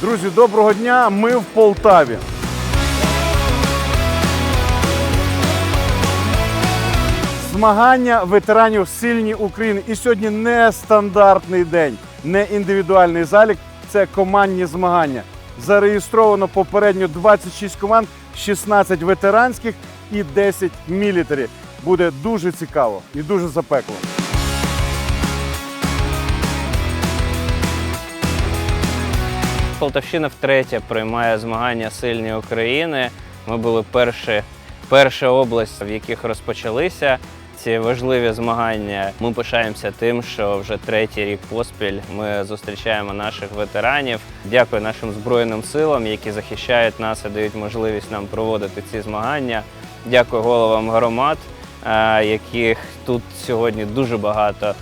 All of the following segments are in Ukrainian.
Друзі, доброго дня! Ми в Полтаві. Змагання ветеранів сильні України. І сьогодні не стандартний день, не індивідуальний залік, це командні змагання. Зареєстровано попередньо 26 команд, 16 ветеранських і 10 мілітарі. Буде дуже цікаво і дуже запекло. Полтавщина втретє приймає змагання сильні України. Ми були перші, перша область, в яких розпочалися ці важливі змагання. Ми пишаємося тим, що вже третій рік поспіль ми зустрічаємо наших ветеранів. Дякую нашим збройним силам, які захищають нас і дають можливість нам проводити ці змагання. Дякую головам громад, е, яких тут сьогодні дуже багато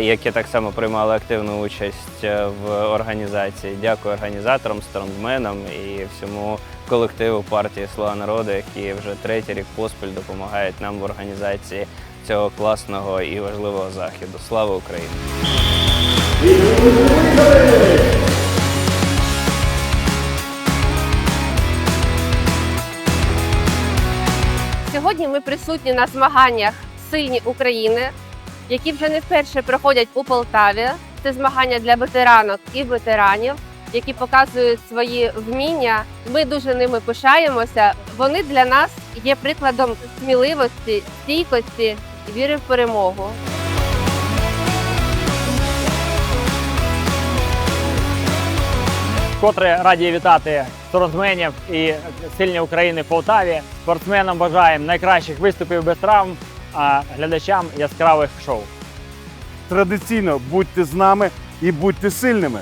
які так само приймали активну участь е, в організації. Дякую організаторам, стронгменам і всьому колективу партії Слуга народу, які вже третій рік поспіль допомагають нам в організації цього класного і важливого заходу. Слава Україні! Сьогодні ми присутні на змаганнях Сильні України, які вже не вперше проходять у Полтаві. Це змагання для ветеранок і ветеранів, які показують свої вміння. Ми дуже ними пишаємося. Вони для нас є прикладом сміливості, стійкості і віри в перемогу. Вкотре раді вітати спортсменів і сильні України в Полтаві. Спортсменам бажаємо найкращих виступів без травм, а глядачам яскравих шоу. Традиційно будьте з нами і будьте сильними.